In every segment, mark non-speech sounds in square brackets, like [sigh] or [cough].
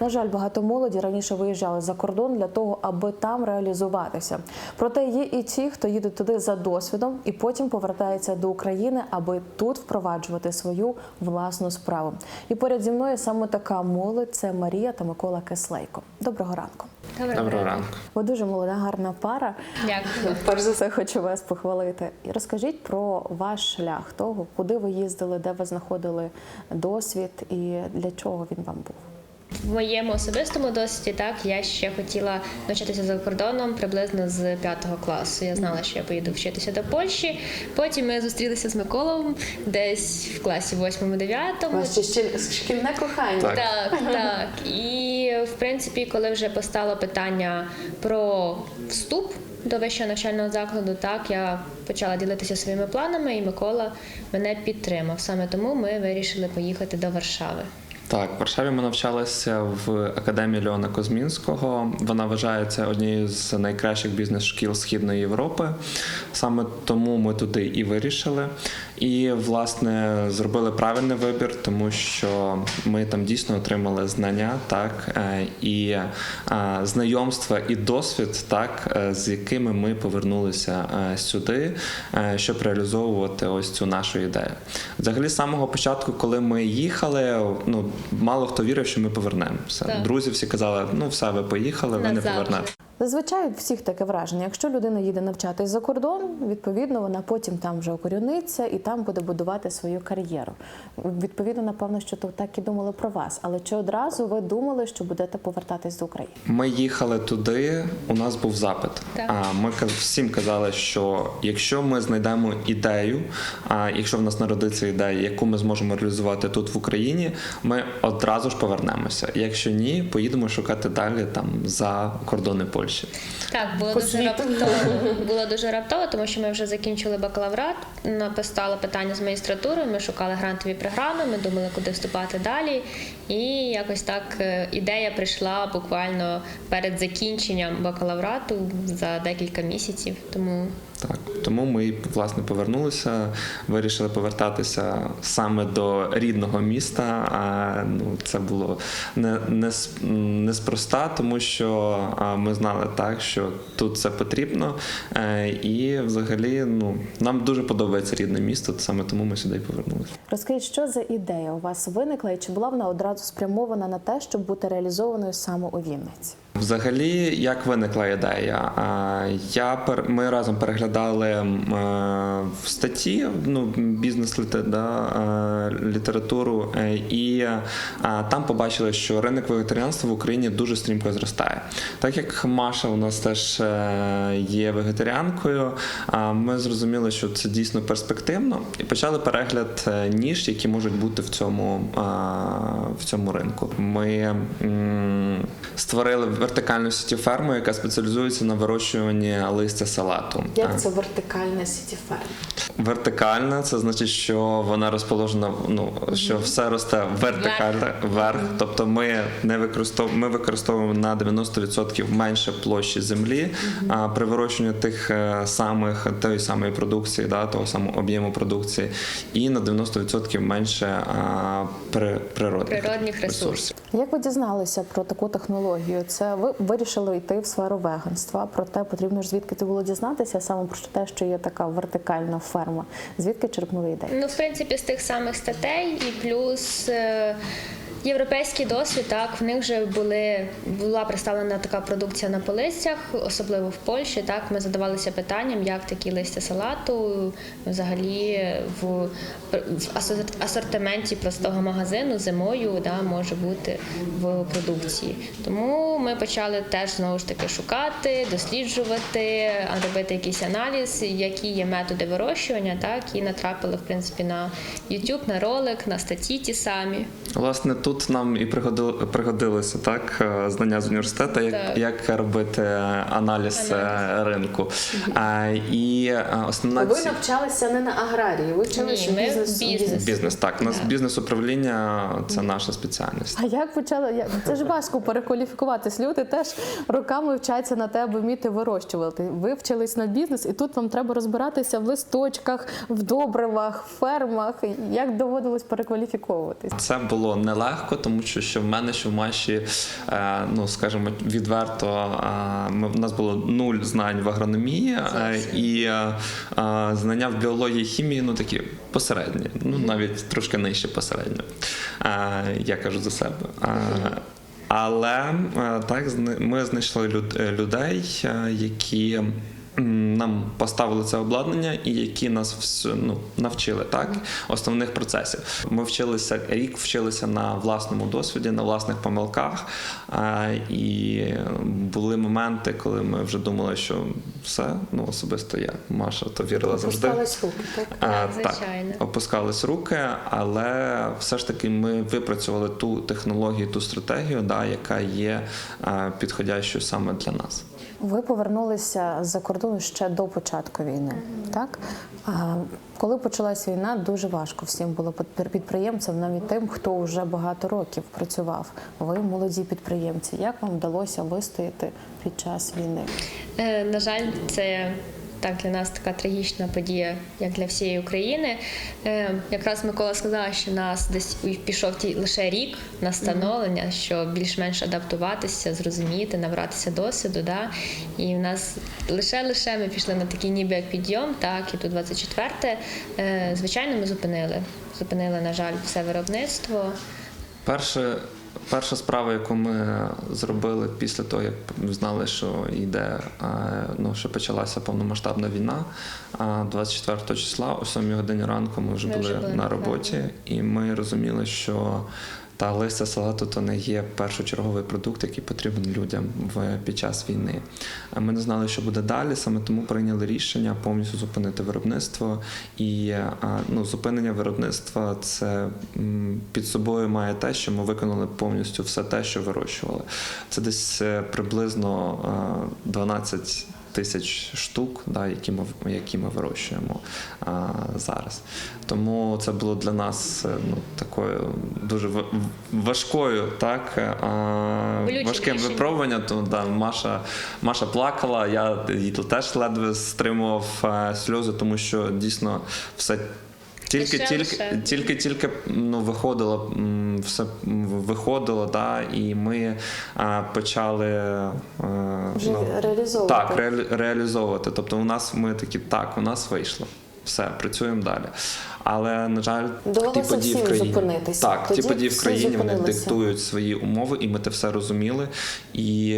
На жаль, багато молоді раніше виїжджали за кордон для того, аби там реалізуватися. Проте є і ті, хто їде туди за досвідом і потім повертається до України, аби тут впроваджувати свою власну справу. І поряд зі мною саме така молодь це Марія та Микола Кислейко. Доброго ранку. Доброго ранку. Ви дуже молода, гарна пара. Дякую. [laughs] Перш за все, хочу вас похвалити. І розкажіть про ваш шлях того, куди ви їздили, де ви знаходили досвід і для чого він вам був. В моєму особистому досвіді так я ще хотіла навчатися за кордоном приблизно з п'ятого класу. Я знала, що я поїду вчитися до Польщі. Потім ми зустрілися з Миколом десь в класі 8-9. шкільне кохання. Так. Так, так. І в принципі, коли вже постало питання про вступ до вищого навчального закладу, так я почала ділитися своїми планами, і Микола мене підтримав. Саме тому ми вирішили поїхати до Варшави. Так, в Варшаві ми навчалися в академії Леона Козмінського. Вона вважається однією з найкращих бізнес-шкіл Східної Європи. Саме тому ми туди і вирішили. І, власне, зробили правильний вибір, тому що ми там дійсно отримали знання, так е, і е, знайомства і досвід, так е, з якими ми повернулися сюди, щоб реалізовувати ось цю нашу ідею. Взагалі, з самого початку, коли ми їхали, ну мало хто вірив, що ми повернемося. Так. Друзі всі казали, ну все, ви поїхали, ви не Назавжди. Зазвичай у всіх таке враження. Якщо людина їде навчатись за кордон, відповідно вона потім там вже окоріниться і там буде будувати свою кар'єру. Відповідно, напевно, що то так і думали про вас. Але чи одразу ви думали, що будете повертатись до України? Ми їхали туди, у нас був запит. Так. А ми всім казали, що якщо ми знайдемо ідею, а якщо в нас народиться ідея, яку ми зможемо реалізувати тут в Україні, ми одразу ж повернемося. Якщо ні, поїдемо шукати далі там за кордони Польщі. Так, було По дуже світу. раптово. Було дуже раптово, тому що ми вже закінчили бакалаврат, написали питання з магістратури, ми шукали грантові програми, ми думали, куди вступати далі. І якось так е, ідея прийшла буквально перед закінченням бакалаврату за декілька місяців. Тому Так, тому ми власне повернулися, вирішили повертатися саме до рідного міста. А ну це було не, не, неспроста, тому що а, ми знали так, що тут це потрібно. Е, І взагалі, ну нам дуже подобається рідне місто, саме тому ми сюди і повернулися. Розкажіть, що за ідея у вас виникла, і чи була вона одразу спрямована на те, щоб бути реалізованою саме у Вінниці? Взагалі, як виникла ідея? Я ми разом переглядали е, в статті ну, бізнес да, е, літературу, е, і там побачили, що ринок вегетаріанства в Україні дуже стрімко зростає. Так як Маша у нас теж є вегетаріанкою, ми зрозуміли, що це дійсно перспективно, і почали перегляд ніж, які можуть бути в цьому, в цьому ринку. Ми створили вертикальну сіті ферму, яка спеціалізується на вирощуванні листя салату. А, вертикальна сіті ферма? Вертикальна це значить, що вона розположена, ну що все росте вертикально вверх. Тобто ми не використовуємо, ми використовуємо на 90% менше площі землі, а при вирощуванні тих е, самих тої самої продукції, да, того самого об'єму продукції, і на 90% менше а, при, природних, Природних ресурсів. Як ви дізналися про таку технологію? Це ви вирішили йти в сферу веганства. Проте потрібно ж звідки ти було дізнатися саме про те, що є така вертикальна ферма. Звідки черпнули ідею? Ну, в принципі, з тих самих статей, і плюс е, європейський досвід, так, в них вже були, була представлена така продукція на полицях, особливо в Польщі. Так, ми задавалися питанням, як такі листя салату взагалі в, в асортименті простого магазину зимою да, може бути в продукції. Тому ми почали теж знову ж таки шукати, досліджувати, робити якийсь аналіз, які є методи вирощування, так і натрапили в принципі на YouTube, на ролик, на статті ті самі. Власне, тут нам і пригодилося так е, знання з університету, як, Так. як робити аналіз, е, ринку. А, і е, основна Ви навчалися не на аграрії, ви вчилися бізнес. бізнес. бізнес. Так, у нас Так. бізнес-управління це наша спеціальність. А як почали? як- Це ж важко перекваліфікуватись. Люди теж роками вчаться на те, аби вміти вирощувати. Ви вчились на бізнес, і тут вам треба розбиратися в листочках, в добривах, в фермах. Як доводилось перекваліфіковуватись? Це було нелегко. Легко, тому що що в мене, що в Маші, е, ну скажімо, відверто, е, ми, в нас було нуль знань в агрономії е, і знання в біології і хімії, ну такі посередні, ну навіть трошки нижче посередньо. Я кажу за себе. Але так ми знайшли людей, які нам поставили це обладнання і які нас ну, навчили так основних процесів. Ми вчилися рік, вчилися на власному досвіді, на власних помилках. І були моменти, коли ми вже думали, що все, ну особисто я, Маша, то вірила завжди. Опускались руки, так? А, Так, звичайно. Так, опускались руки, але все ж таки ми випрацювали ту технологію, ту стратегію, да, яка є підходящою саме для нас. Ви повернулися з-за кордону ще до початку війни, так? А коли почалась війна, дуже важко всім було підприємцям, навіть тим, хто вже багато років працював. Ви молоді підприємці. Як вам вдалося вистояти під час війни? Е, На жаль, це так для нас така трагічна подія, як для всієї України. Е, Якраз Микола сказав, що нас десь пішов ті лише рік на становлення, щоб більш-менш адаптуватися, зрозуміти, набратися досвіду. Да? І в нас лише лише ми пішли на такий ніби як підйом, так і тут 24 е, Звичайно, ми зупинили. Зупинили, на жаль, все виробництво. Перше, перша справа, яку ми зробили після того, як знали, що йде, е, ну, що почалася повномасштабна війна, а 24 числа о 7 годині ранку ми вже Ми були були на роботі, і ми розуміли, що та листя салату то не є першочерговий продукт, який потрібен людям в під час війни. Ми не знали, що буде далі, саме тому прийняли рішення повністю зупинити виробництво. І ну, зупинення виробництва це під собою має те, що ми виконали повністю все те, що вирощували. Це десь е, приблизно 12 тисяч штук, да, які ми які ми вирощуємо а, зараз. Тому це було для нас е, ну, такою дуже важкою, так а, важким випробуванням. Да, Маша, Маша плакала, я її теж ледве стримував е, сльози, тому що дійсно все. Тільки, Лише, тільки, лише. тільки, тільки ну, виходило, все виходило, да, і ми а, почали Вже ну, реалізовувати. так, реалі- реалізовувати. Тобто, у нас ми такі, так, у нас вийшло. Все, працюємо далі. Але, на жаль, Довелося ті події в країні. зупинитися. Так, ті події в країні вони диктують свої умови, і ми те все розуміли. І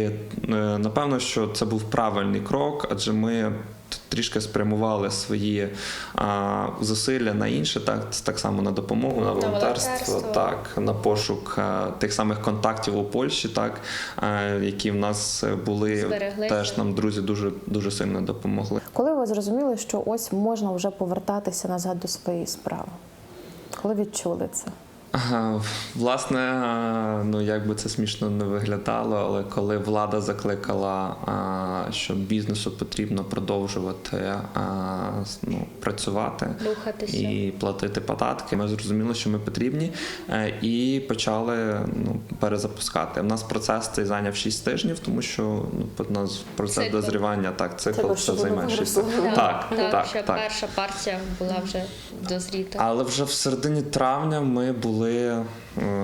е, напевно, що це був правильний крок, адже ми. Трішки спрямували свої а, зусилля на інше, так так само на допомогу, на волонтерство, волонтерство. так на пошук а, тих самих контактів у Польщі, так а, які в нас е, були Збереглися. теж нам друзі дуже дуже сильно допомогли. Коли ви зрозуміли, що ось можна вже повертатися назад до своєї справи? Коли відчули це? Власне, ну як би це смішно не виглядало, але коли влада закликала, що бізнесу потрібно продовжувати ну, працювати Рухатися. і платити податки, ми зрозуміли, що ми потрібні, е, і почали ну, перезапускати. У нас процес цей зайняв 6 тижнів, тому що ну, у нас процес Цикл. дозрівання, так, цикл це займає 6 тижнів. Так, так, так, ще так. перша партія була вже дозріта. Але вже в середині травня ми були, е,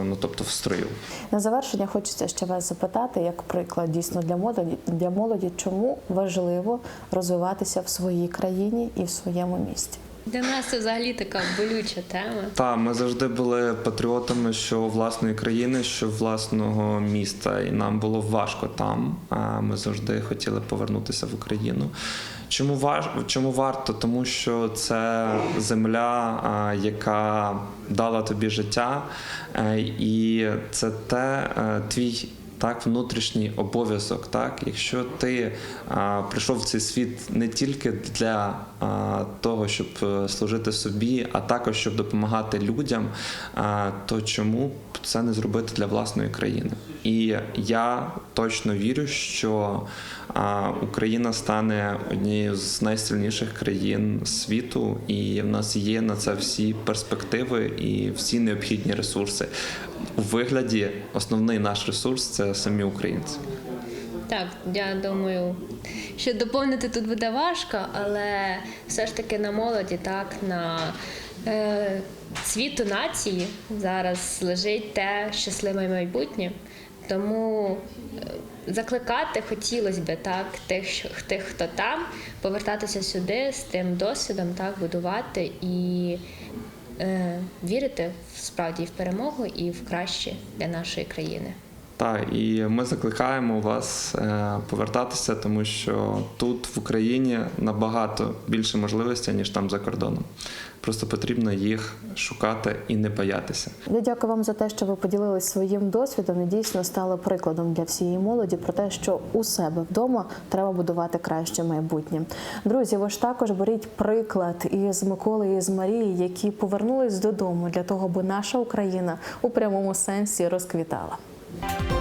ну тобто в строю. На завершення хочеться ще вас запитати, як приклад дійсно для молоді, для молоді, чому важливо розвиватися в своїй країні і в своєму місті. Для нас це взагалі така болюча тема. Та ми завжди були патріотами, що власної країни, що власного міста, і нам було важко там. Ми завжди хотіли повернутися в Україну. Чому важ... чому варто? Тому що це земля, яка дала тобі життя, е, і це те е, твій. Так, внутрішній обов'язок, так, якщо ти а, прийшов в цей світ не тільки для а, того, щоб е, служити собі, а також щоб допомагати людям, а, то чому б це не зробити для власної країни? І я точно вірю, що а, Україна стане однією з найсильніших країн світу, і в нас є на це всі перспективи і всі необхідні ресурси. У вигляді основний наш ресурс це самі українці. Так, я думаю, що доповнити тут буде важко, але все ж таки на молоді, так, на е, світу нації зараз лежить те щасливе майбутнє. Тому е, закликати хотілося б так, тих, тих, хто там, повертатися сюди з тим досвідом, так, будувати і вірити справді в перемогу і в краще для нашої країни. Так, і ми закликаємо вас е, повертатися, тому що тут в Україні набагато більше можливостей, ніж там за кордоном. Просто потрібно їх шукати і не боятися. Я дякую вам за те, що ви поділились своїм досвідом і дійсно стали прикладом для всієї молоді про те, що у себе вдома треба будувати краще майбутнє. Друзі, ви ж також беріть приклад із Миколи і з Марії, які повернулись додому для того, аби наша Україна у прямому сенсі розквітала. Thank you.